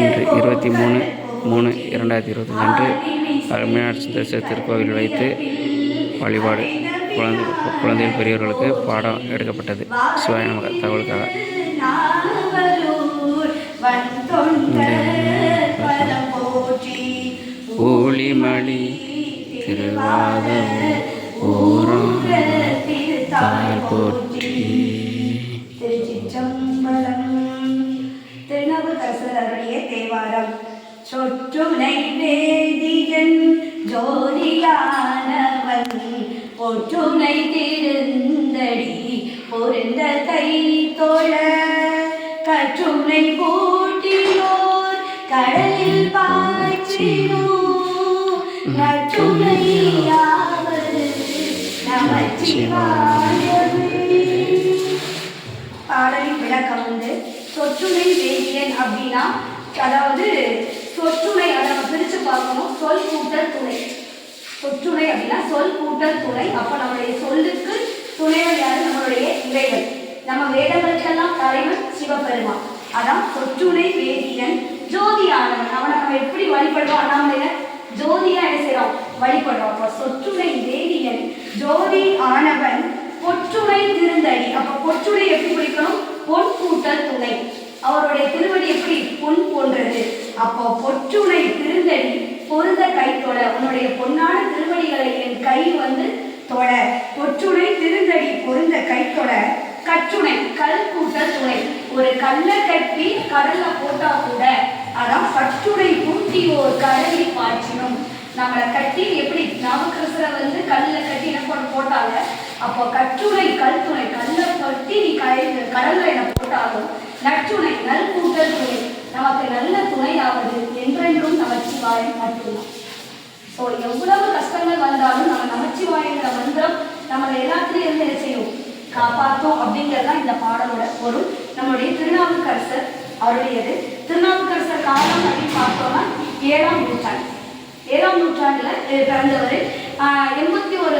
இன்று இருபத்தி மூணு மூணு இரண்டாயிரத்தி இருபத்தஞ்சு அன்று அருமையாட்சி தரிசன திருக்கோவில் வைத்து வழிபாடு குழந்தை குழந்தைகள் பெரியவர்களுக்கு பாடம் எடுக்கப்பட்டது. சிவாய நமக. தகவலுக்காக. ஊழிமணி திருவாதம் ஓரால் போற்றி. திருச்சிற்றம்பலம் அருளிய தேவாரம் சொற்றுனை வேதியன் ஜோதியானவன் ஒற்றுனை திருந்தடி பொருந்த கை தோழ கற்றுனை பூட்டியோர் கடலில் பாய்ச்சினோ நற்றுணையாவது நமச்சிவாயவே பாடலின் விளக்கம் வந்து சொற்றுமை வேதியன் அப்படின்னா அதாவது சொற்றுணை அதை நம்ம பிரித்து பார்க்கணும். சொல் கூட்டல் துணை. சொற்றுணை அப்படின்னா சொல் கூட்டல் துணை. அப்போ நம்மளுடைய சொல்லுக்கு துணைவர் யாரு? நம்மளுடைய இறைவன். நம்ம வேதங்களுக்கெல்லாம் தலைவன் சிவபெருமான். அதான் சொற்றுணை வேதியன் ஜோதி அவனை நம்ம எப்படி வழிபடுறோம்? அண்ணாமலையில ஜோதியா என்ன செய்யறோம்? வழிபடுறோம். அப்போ சொற்றுணை வேதியன் ஜோதி ஆனவன் பொற்றுணை திருந்தடி. அப்ப பொற்றுணை எப்படி பிடிக்கணும் பொன் கூட்டல் துணை. அவருடைய பொன் போன்றது. அப்போ பொற்றுணை திருந்தடி பொருந்த கை தொட. உன்னுடைய பொன்னான திருவடிகளை என் கை வந்து தொட. பொற்றுணை திருந்தடி பொருந்த கை தொட. கற்றுணை கல் கூட்ட துணை. ஒரு கல்லை கட்டி கடல்ல போட்டா கூட அதான் கற்றுணை பூட்டி ஒரு கடலை பாய்ச்சினும். நம்மளை கட்டி எப்படி நாமக்கிரசரை வந்து கல்லில் கட்டி என்ன பண்ண போட்டாங்க? அப்போ கற்றுணை கல் துணை. கல்லை கட்டி நீ கடல்ல என்ன போட்டாலும் துணையாவது என்றென்றும் நமச்சிவாயம் மட்டும்தான். ஸோ எவ்வளவு கஷ்டங்கள் வந்தாலும் நம்ம நமச்சிவாயங்கிற மந்திரம் நம்மளை எல்லாத்துலேயும் இருந்து என்ன செய்யும்? காப்பாற்றும் அப்படிங்கிறதான் இந்த பாடலோட பொருள். நம்மளுடைய திருநாவுக்கரசர் அவருடையது. திருநாவுக்கரசர் காலம் அப்படின்னு பார்த்தோம்னா ஏழாம் நூற்றாண்டு. ஏழாம் நூற்றாண்டுல பிறந்தவர். ஆஹ், எண்பத்தி ஒரு